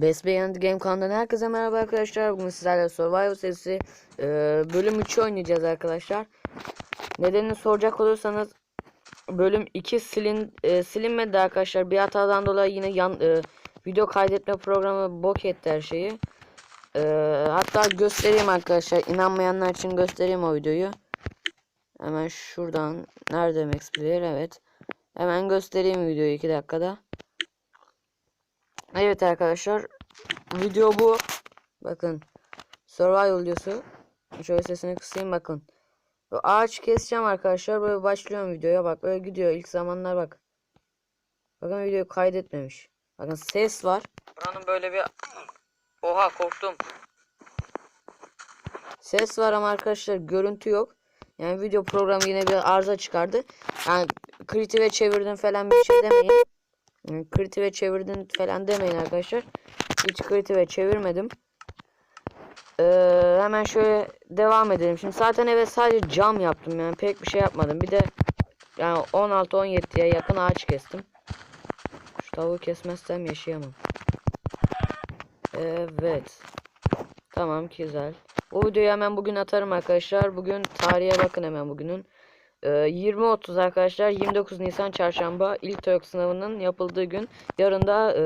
Best Beyond Game kanalından herkese merhaba arkadaşlar. Bugün sizlerle Survival serisi e, bölüm 3 oynayacağız arkadaşlar. Nedenini soracak olursanız bölüm 2 silin e, silinmedi arkadaşlar. Bir hatadan dolayı yine yan e, video kaydetme programı bok etti her şeyi. E, hatta göstereyim arkadaşlar. İnanmayanlar için göstereyim o videoyu. Hemen şuradan nerede Max Player evet. Hemen göstereyim videoyu 2 dakikada. Evet arkadaşlar. Video bu. Bakın. Survival videosu. Şöyle sesini kısayım bakın. Bu ağaç keseceğim arkadaşlar. Böyle başlıyorum videoya. Bak böyle gidiyor. İlk zamanlar bak. Bakın videoyu kaydetmemiş. Bakın ses var. Buranın böyle bir... Oha korktum. Ses var ama arkadaşlar görüntü yok. Yani video programı yine bir arıza çıkardı. Yani kritiğe çevirdim falan bir şey demeyin. Kritiğe çevirdin falan demeyin arkadaşlar. Hiç kritiğe çevirmedim. Ee, hemen şöyle devam edelim. Şimdi zaten eve sadece cam yaptım yani pek bir şey yapmadım. Bir de yani 16-17'ye yakın ağaç kestim. Şu tavuğu kesmezsem yaşayamam. Evet. Tamam güzel. Bu videoyu hemen bugün atarım arkadaşlar. Bugün tarihe bakın hemen bugünün. Ee, 20.30 arkadaşlar 29 Nisan çarşamba ilk TEOK sınavının yapıldığı gün. Yarın da e,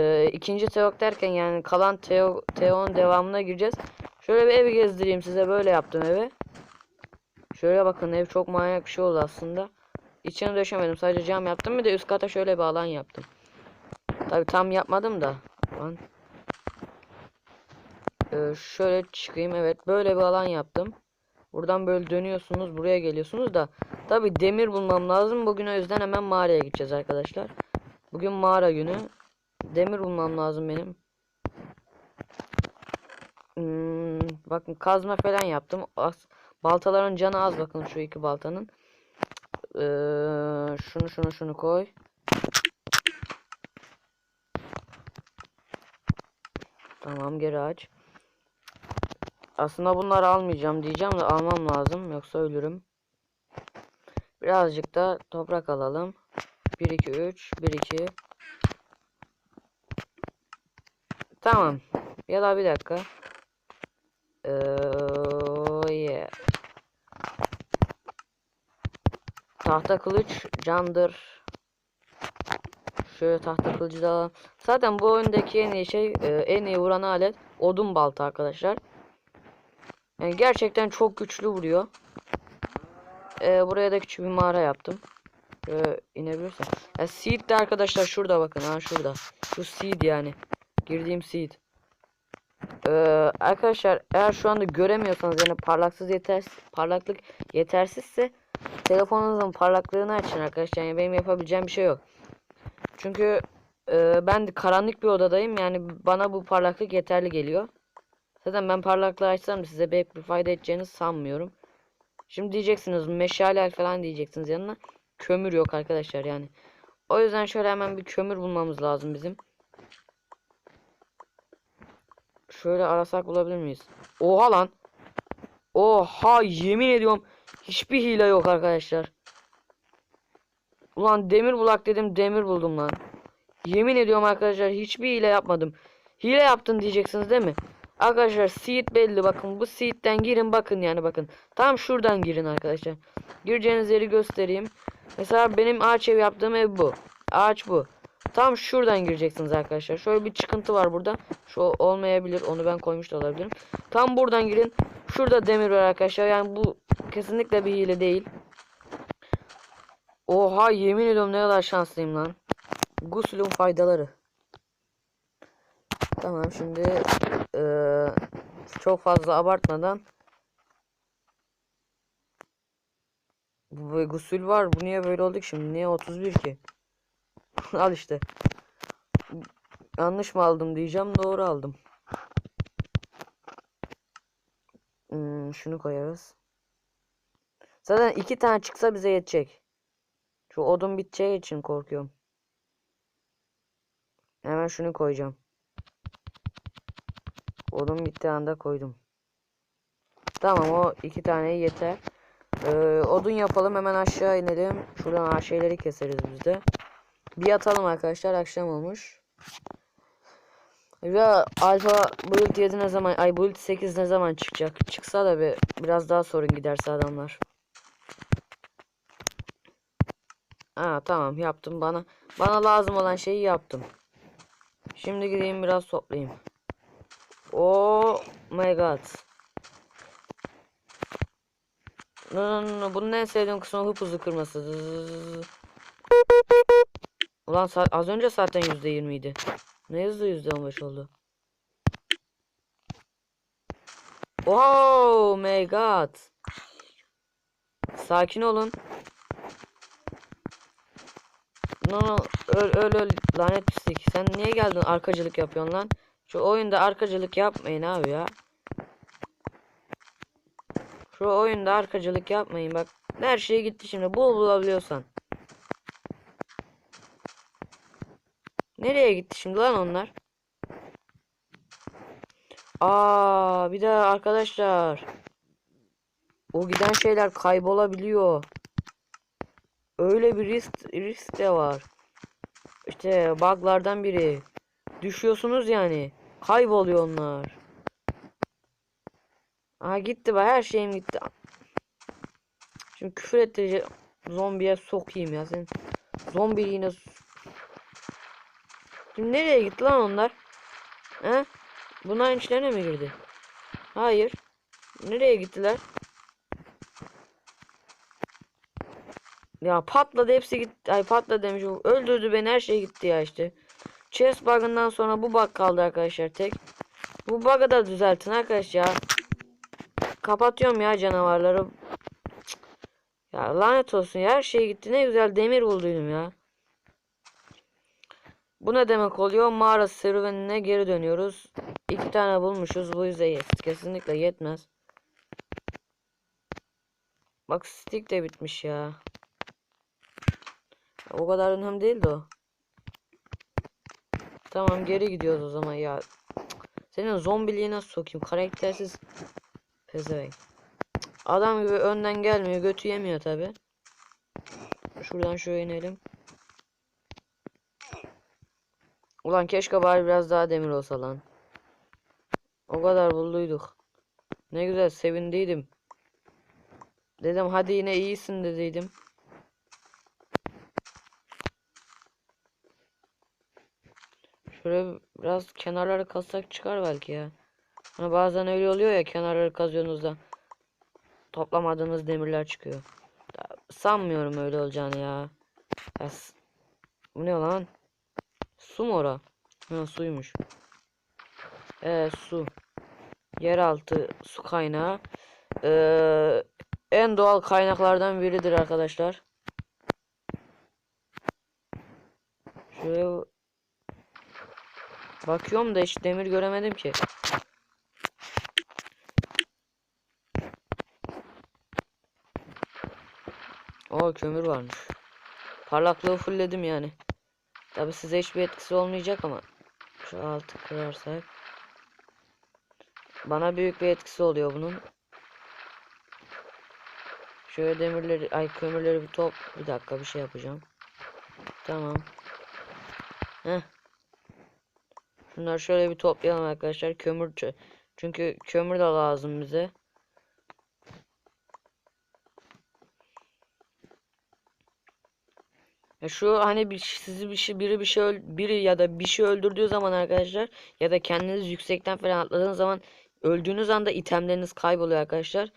e, ikinci TEOK derken yani kalan TEO, TEOK'un devamına gireceğiz. Şöyle bir evi gezdireyim size böyle yaptım evi. Şöyle bakın ev çok manyak bir şey oldu aslında. İçini döşemedim sadece cam yaptım bir de üst kata şöyle bir alan yaptım. Tabi tam yapmadım da. Lan. Ee, şöyle çıkayım evet böyle bir alan yaptım. Buradan böyle dönüyorsunuz buraya geliyorsunuz da tabi demir bulmam lazım. Bugün o yüzden hemen mağaraya gideceğiz arkadaşlar. Bugün mağara günü. Demir bulmam lazım benim. Hmm, bakın kazma falan yaptım. Az, baltaların canı az bakın şu iki baltanın. Ee, şunu şunu şunu koy. Tamam geri aç. Aslında bunları almayacağım diyeceğim de almam lazım yoksa ölürüm. Birazcık da toprak alalım. 1 2 3 1 2 Tamam. Ya da bir dakika. Ee, yeah. Tahta kılıç candır. Şöyle tahta kılıcı da alalım. Zaten bu oyundaki en iyi şey e, en iyi vuran alet odun balta arkadaşlar. Yani gerçekten çok güçlü vuruyor. Ee, buraya da küçük bir mağara yaptım. Şöyle inebilirsem. Ya seed de arkadaşlar şurada bakın ha şurada. Şu seed yani. Girdiğim seed. Ee, arkadaşlar eğer şu anda göremiyorsanız yani parlaksız yetersiz parlaklık yetersizse telefonunuzun parlaklığını açın arkadaşlar. Yani benim yapabileceğim bir şey yok. Çünkü e, ben de karanlık bir odadayım. Yani bana bu parlaklık yeterli geliyor. Zaten ben parlaklığı açsam size pek bir fayda edeceğini sanmıyorum. Şimdi diyeceksiniz meşale falan diyeceksiniz yanına. Kömür yok arkadaşlar yani. O yüzden şöyle hemen bir kömür bulmamız lazım bizim. Şöyle arasak bulabilir miyiz? Oha lan. Oha yemin ediyorum. Hiçbir hile yok arkadaşlar. Ulan demir bulak dedim demir buldum lan. Yemin ediyorum arkadaşlar hiçbir hile yapmadım. Hile yaptın diyeceksiniz değil mi? Arkadaşlar seed belli bakın bu seed'den girin bakın yani bakın. Tam şuradan girin arkadaşlar. Gireceğiniz yeri göstereyim. Mesela benim ağaç ev yaptığım ev bu. Ağaç bu. Tam şuradan gireceksiniz arkadaşlar. Şöyle bir çıkıntı var burada. Şu olmayabilir. Onu ben koymuş da olabilirim. Tam buradan girin. Şurada demir var arkadaşlar. Yani bu kesinlikle bir hile değil. Oha yemin ediyorum ne kadar şanslıyım lan. Guslun faydaları. Tamam şimdi eee, çok fazla abartmadan bu gusül var. Bu niye böyle olduk şimdi? Niye 31 ki? Al işte. Yanlış mı aldım diyeceğim. Doğru aldım. Hmm, şunu koyarız. Zaten iki tane çıksa bize yetecek. Şu odun biteceği için korkuyorum. Hemen şunu koyacağım. Odun bittiği anda koydum. Tamam o iki tane yeter. Ee, odun yapalım hemen aşağı inelim. Şuradan şeyleri keseriz biz de. Bir atalım arkadaşlar akşam olmuş. Ya alfa build 7 ne zaman ay build 8 ne zaman çıkacak? Çıksa da bir biraz daha sorun giderse adamlar. Ha tamam yaptım bana bana lazım olan şeyi yaptım. Şimdi gideyim biraz toplayayım. Oh my god. No, no, no, Bunun en sevdiğim kısmı hıp hızlı kırması. Ulan az önce zaten %20 idi. Ne hızlı %15 oldu. Oh my god. Sakin olun. No no öl öl öl lanet pislik. Sen niye geldin arkacılık yapıyorsun lan? Şu oyunda arkacılık yapmayın abi ya. Şu oyunda arkacılık yapmayın bak. Her şey gitti şimdi. Bul bulabiliyorsan. Nereye gitti şimdi lan onlar? Aa, bir de arkadaşlar. O giden şeyler kaybolabiliyor. Öyle bir risk risk de var. İşte bug'lardan biri. Düşüyorsunuz yani. Kayboluyor onlar. Aa gitti bak her şeyim gitti. Şimdi küfür ettirici zombiye sokayım ya sen. Zombiliğine s- Şimdi nereye gitti lan onlar? He? Bunların içlerine mi girdi? Hayır. Nereye gittiler? Ya patladı hepsi gitti. Ay patladı demişim. Öldürdü beni her şey gitti ya işte. Chest bug'ından sonra bu bug kaldı arkadaşlar tek. Bu bug'ı da düzeltin arkadaş ya. Kapatıyorum ya canavarları. Ya lanet olsun ya her şey gitti. Ne güzel demir bulduydum ya. Bu ne demek oluyor? Mağara serüvenine geri dönüyoruz. İki tane bulmuşuz. Bu yüzden yet- kesinlikle yetmez. Bak stick de bitmiş ya. O kadar önemli değildi o. Tamam geri gidiyoruz o zaman ya. Senin zombiliğine nasıl sokayım? Karaktersiz pezevenk. Adam gibi önden gelmiyor. Götü yemiyor tabi. Şuradan şöyle inelim. Ulan keşke bari biraz daha demir olsa lan. O kadar bulduyduk. Ne güzel sevindiydim. Dedim hadi yine iyisin dediydim. Şöyle biraz kenarları kazsak çıkar belki ya. Hani bazen öyle oluyor ya kenarları kazıyorsunuz da toplamadığınız demirler çıkıyor. Sanmıyorum öyle olacağını ya. ya bu ne lan? Su mu ora? Ha suymuş. Ee su. Yeraltı su kaynağı. Ee, en doğal kaynaklardan biridir arkadaşlar. Şöyle bakıyorum da hiç demir göremedim ki. O kömür varmış. Parlaklığı fullledim yani. Tabi size hiçbir etkisi olmayacak ama şu altı kırarsak bana büyük bir etkisi oluyor bunun. Şöyle demirleri ay kömürleri bir top bir dakika bir şey yapacağım. Tamam. Heh. Şunları şöyle bir toplayalım arkadaşlar. Kömür çünkü kömür de lazım bize. Ya şu hani bir sizi bir şey biri bir şey öl- biri ya da bir şey öldürdüğü zaman arkadaşlar ya da kendiniz yüksekten falan atladığınız zaman öldüğünüz anda itemleriniz kayboluyor arkadaşlar.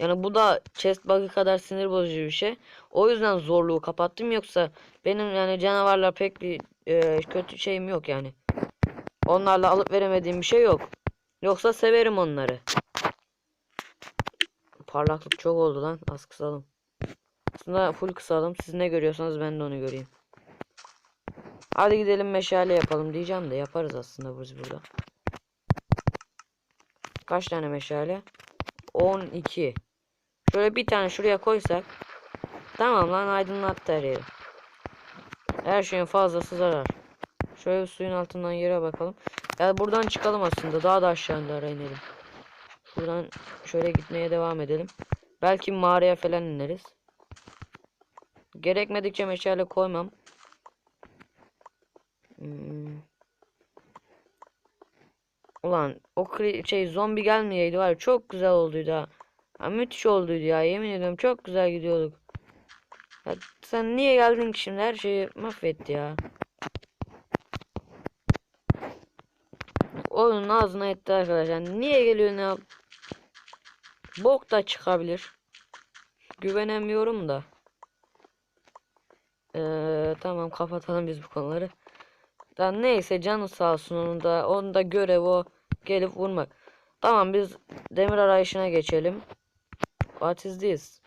Yani bu da chest bug'ı kadar sinir bozucu bir şey. O yüzden zorluğu kapattım yoksa benim yani canavarlar pek bir e, kötü şeyim yok yani. Onlarla alıp veremediğim bir şey yok. Yoksa severim onları. Parlaklık çok oldu lan. Az kısalım. Aslında full kısalım. Siz ne görüyorsanız ben de onu göreyim. Hadi gidelim meşale yapalım diyeceğim de yaparız aslında biz burada. Kaç tane meşale? 12. Şöyle bir tane şuraya koysak. Tamam lan aydınlattı her yeri. Her şeyin fazlası zarar. Şöyle suyun altından yere bakalım. Ya buradan çıkalım aslında. Daha da aşağılara inelim. Şuradan şöyle gitmeye devam edelim. Belki mağaraya falan ineriz. Gerekmedikçe meşale koymam. Hmm. Ulan o şey zombi gelmeyeydi var çok güzel olduydu ha. Ha, müthiş olduydu ya yemin ediyorum çok güzel gidiyorduk. Ya, sen niye geldin ki şimdi her şeyi mahvetti ya. Oyunun ağzına etti arkadaşlar. Niye geliyor ne? Bok da çıkabilir. Güvenemiyorum da. Ee, tamam kapatalım biz bu konuları. Da neyse canı sağ olsun onun da. Onun da görev o gelip vurmak. Tamam biz demir arayışına geçelim. What is this?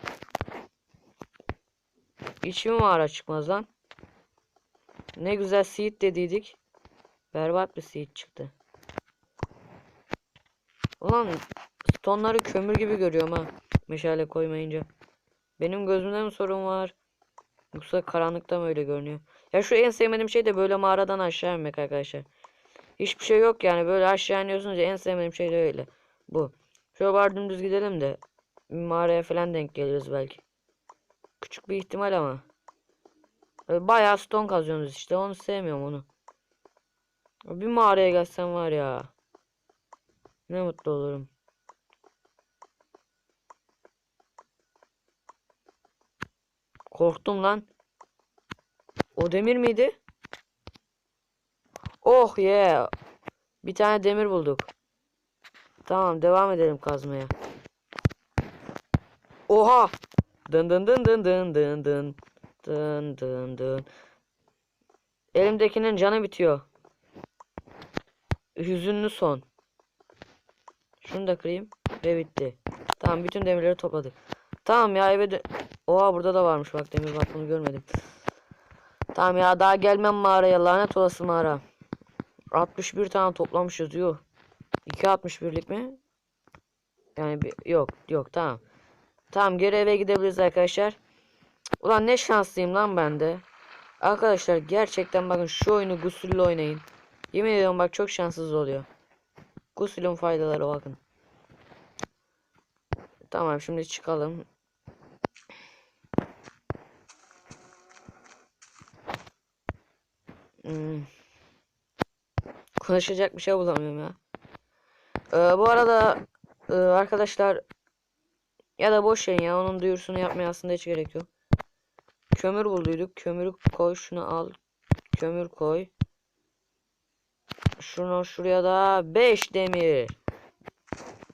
Mi mağara çıkmaz lan? Ne güzel seed dediydik. Berbat bir seed çıktı. Ulan stonları kömür gibi görüyorum ha. Meşale koymayınca. Benim gözümde mi sorun var? Yoksa karanlıkta mı öyle görünüyor? Ya şu en sevmediğim şey de böyle mağaradan aşağı inmek arkadaşlar. Hiçbir şey yok yani böyle aşağı iniyorsunuz en sevmediğim şey de öyle. Bu. Şöyle bari dümdüz gidelim de mağaraya falan denk geliriz belki. Küçük bir ihtimal ama. Böyle Bayağı stone kazıyorsunuz işte onu sevmiyorum onu. Bir mağaraya gelsem var ya. Ne mutlu olurum. Korktum lan. O demir miydi? Oh yeah. Bir tane demir bulduk. Tamam devam edelim kazmaya. Oha! Dın dın dın dın dın dın dın. Dın dın dın. Elimdekinin canı bitiyor. Hüzünlü son. Şunu da kırayım ve bitti. Tamam bütün demirleri topladık. Tamam ya eve de... Oha burada da varmış bak demir bak bunu görmedim. Tamam ya daha gelmem mağaraya lanet olası mağara. 61 tane toplamışız yuh. 2.61'lik mi? Yani bir, yok yok tamam. Tamam geri eve gidebiliriz arkadaşlar. Ulan ne şanslıyım lan ben de. Arkadaşlar gerçekten bakın şu oyunu gusüllü oynayın. Yemin ediyorum bak çok şanssız oluyor. Gusülün faydaları bakın. Tamam şimdi çıkalım. Hmm. Konuşacak bir şey bulamıyorum ya. Ee, bu arada e, arkadaşlar ya da boş verin ya onun duyurusunu yapmaya aslında hiç gerek yok. Kömür bulduyduk. Kömürü koy şunu al. Kömür koy. Şunu şuraya da 5 demir.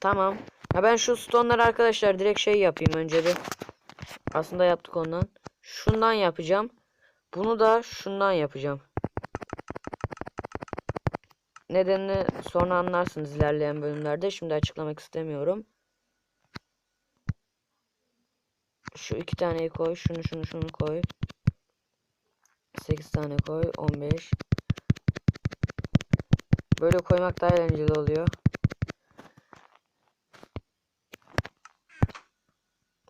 Tamam. Ya ben şu stone'ları arkadaşlar direkt şey yapayım önce bir. Aslında yaptık ondan. Şundan yapacağım. Bunu da şundan yapacağım. Nedenini sonra anlarsınız ilerleyen bölümlerde. Şimdi açıklamak istemiyorum. Şu iki taneyi koy. Şunu şunu şunu koy. 8 tane koy. 15. Böyle koymak daha eğlenceli oluyor.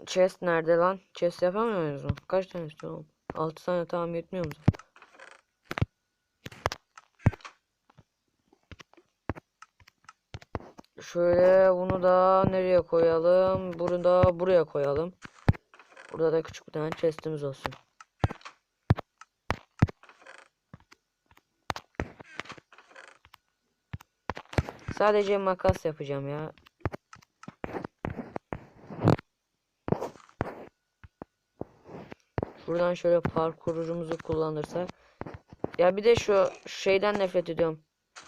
Chest nerede lan? Chest yapamıyor muyuz mu? Kaç tane istiyorum? 6 tane tamam yetmiyor mu? Şöyle bunu da nereye koyalım? Bunu da buraya koyalım. Burada da küçük bir tane chestimiz olsun. Sadece makas yapacağım ya. Buradan şöyle parkurumuzu kullanırsak. Ya bir de şu şeyden nefret ediyorum.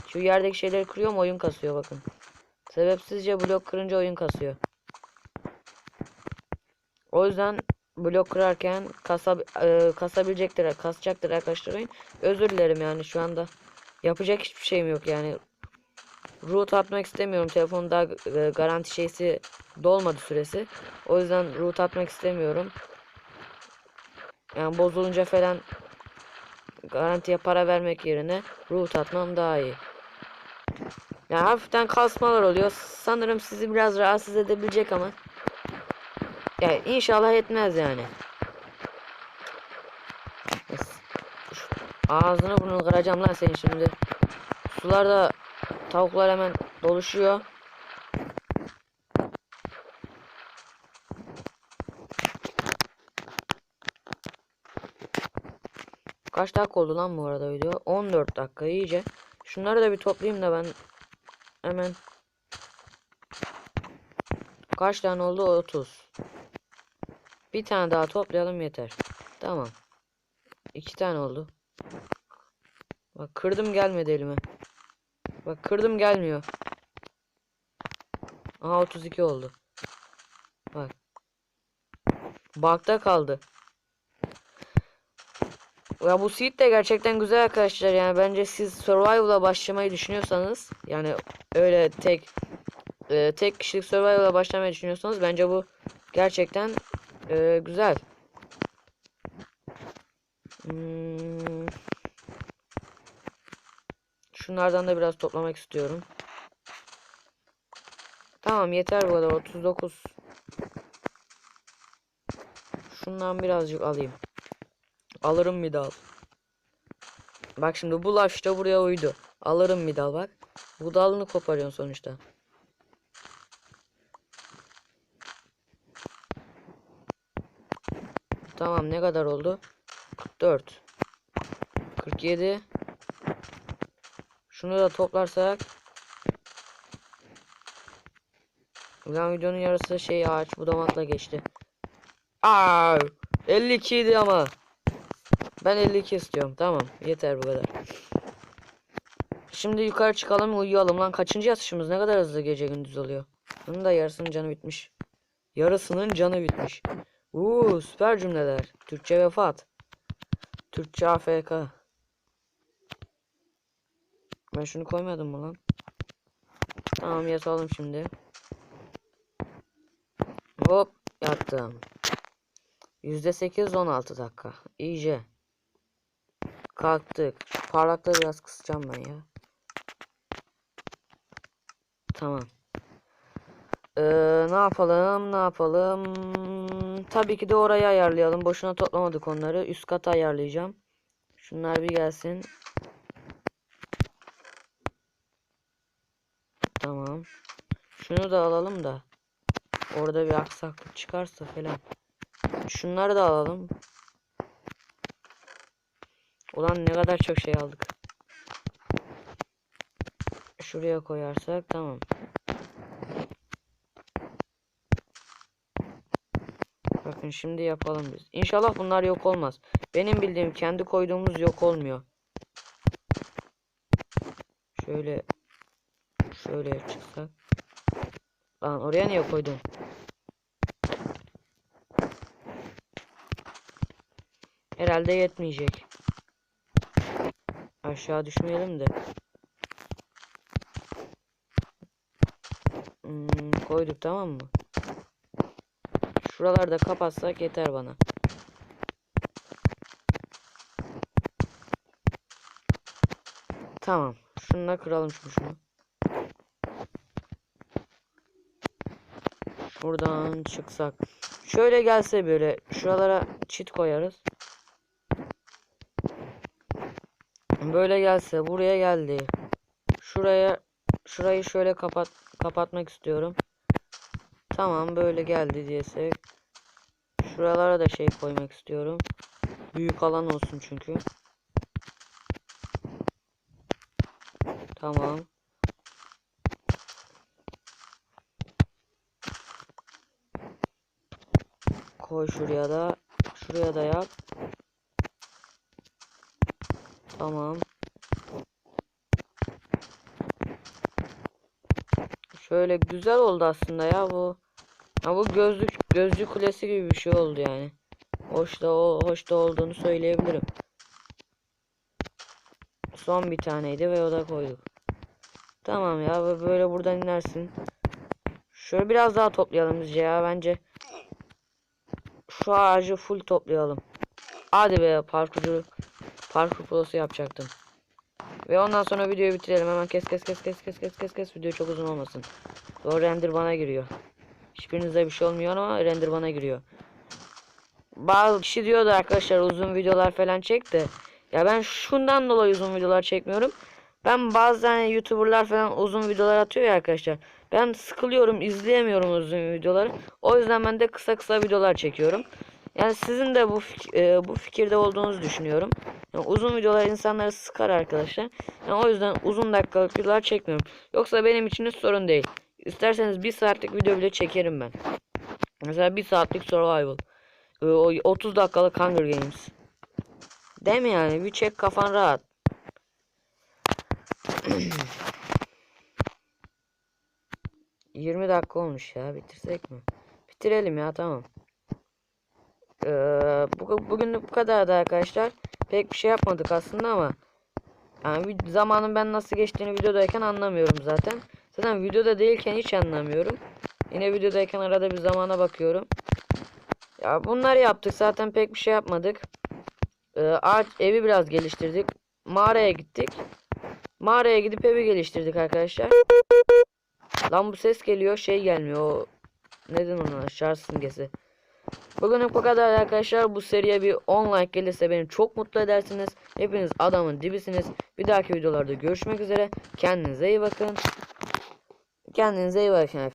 Şu yerdeki şeyleri kırıyorum oyun kasıyor bakın. Sebepsizce blok kırınca oyun kasıyor. O yüzden blok kırarken kasa, e, kasabilecektir, kasacaktır arkadaşlar oyun. Özür dilerim yani şu anda. Yapacak hiçbir şeyim yok yani. Root atmak istemiyorum. Telefonda e, garanti şeysi dolmadı süresi. O yüzden root atmak istemiyorum. Yani bozulunca falan garantiye para vermek yerine root atmam daha iyi. Yani hafiften kasmalar oluyor. Sanırım sizi biraz rahatsız edebilecek ama. Yani inşallah etmez yani. Ağzını burnunu kıracağım lan senin şimdi. Sularda tavuklar hemen doluşuyor. Kaç dakika oldu lan bu arada video? 14 dakika iyice. Şunları da bir toplayayım da ben hemen kaç tane oldu? 30. Bir tane daha toplayalım yeter. Tamam. İki tane oldu. Bak kırdım gelmedi elime. Bak kırdım gelmiyor. Aha 32 oldu. Bak. Bakta kaldı. Ya bu seed de gerçekten güzel arkadaşlar yani bence siz survival'a başlamayı düşünüyorsanız yani öyle tek e, tek kişilik survival'a başlamayı düşünüyorsanız bence bu gerçekten e, güzel. Hmm. Şunlardan da biraz toplamak istiyorum. Tamam yeter bu kadar 39. Şundan birazcık alayım. Alırım bir dal. Bak şimdi bu laf işte buraya uydu. Alırım bir dal bak. Bu dalını koparıyorsun sonuçta. Tamam ne kadar oldu? 44. 47. Şunu da toplarsak. Ulan videonun yarısı şey ağaç budamakla geçti. Aa, 52 idi ama. Ben 52 istiyorum. Tamam. Yeter bu kadar. Şimdi yukarı çıkalım uyuyalım lan. Kaçıncı yatışımız ne kadar hızlı gece gündüz oluyor. Bunun da yarısının canı bitmiş. Yarısının canı bitmiş. Uuu süper cümleler. Türkçe vefat. Türkçe AFK. Ben şunu koymadım mı lan? Tamam yatalım şimdi. Hop yattım. %8 16 dakika. İyice. Kalktık. Şu parlaklığı biraz kısacağım ben ya. Tamam. Ee, ne yapalım? Ne yapalım? Tabii ki de orayı ayarlayalım. Boşuna toplamadık onları. Üst kata ayarlayacağım. Şunlar bir gelsin. Tamam. Şunu da alalım da. Orada bir aksaklık çıkarsa falan. Şunları da alalım. Ulan ne kadar çok şey aldık. Şuraya koyarsak tamam. Bakın şimdi yapalım biz. İnşallah bunlar yok olmaz. Benim bildiğim kendi koyduğumuz yok olmuyor. Şöyle şöyle çıksak. Lan oraya niye koydun? Herhalde yetmeyecek. Aşağı düşmeyelim de. Hmm, koyduk tamam mı? Şuralarda kapatsak yeter bana. Tamam. Şununla kıralım şunu şunu. Buradan çıksak. Şöyle gelse böyle şuralara çit koyarız. Böyle gelse buraya geldi. Şuraya şurayı şöyle kapat kapatmak istiyorum. Tamam böyle geldi diyesek. Şuralara da şey koymak istiyorum. Büyük alan olsun çünkü. Tamam. Koy şuraya da. Şuraya da yap. Tamam. Şöyle güzel oldu aslında ya bu. Ha bu gözlük gözlük kulesi gibi bir şey oldu yani. Hoş da hoş da olduğunu söyleyebilirim. Son bir taneydi ve o da koyduk. Tamam ya böyle buradan inersin. Şöyle biraz daha toplayalım bizce ya bence. Şu ağacı full toplayalım. Hadi be parkurcu parkur prosu yapacaktım. Ve ondan sonra videoyu bitirelim. Hemen kes kes kes kes kes kes kes kes video çok uzun olmasın. O render bana giriyor. Hiçbirinize bir şey olmuyor ama render bana giriyor. Bazı kişi diyordu arkadaşlar uzun videolar falan çek de. Ya ben şundan dolayı uzun videolar çekmiyorum. Ben bazen youtuberlar falan uzun videolar atıyor ya arkadaşlar. Ben sıkılıyorum izleyemiyorum uzun videoları. O yüzden ben de kısa kısa videolar çekiyorum. Yani sizin de bu fik- e, bu fikirde olduğunuzu düşünüyorum. Yani uzun videolar insanları sıkar arkadaşlar. Yani o yüzden uzun dakikalık videolar çekmiyorum. Yoksa benim için hiç sorun değil. İsterseniz bir saatlik video bile çekerim ben. Mesela bir saatlik survival. E, o 30 dakikalık Hunger Games. Değil mi yani? Bir çek kafan rahat. Yirmi dakika olmuş ya. Bitirsek mi? Bitirelim ya tamam. Ee, bu, bugünlük bu arkadaşlar. Pek bir şey yapmadık aslında ama yani zamanın ben nasıl geçtiğini videodayken anlamıyorum zaten. Zaten videoda değilken hiç anlamıyorum. Yine videodayken arada bir zamana bakıyorum. Ya bunları yaptık zaten pek bir şey yapmadık. Ee, evi biraz geliştirdik. Mağaraya gittik. Mağaraya gidip evi geliştirdik arkadaşlar. Lan bu ses geliyor şey gelmiyor. O neden ona şarj simgesi. Bugünlük bu kadar arkadaşlar. Bu seriye bir 10 like gelirse beni çok mutlu edersiniz. Hepiniz adamın dibisiniz. Bir dahaki videolarda görüşmek üzere. Kendinize iyi bakın. Kendinize iyi bakın.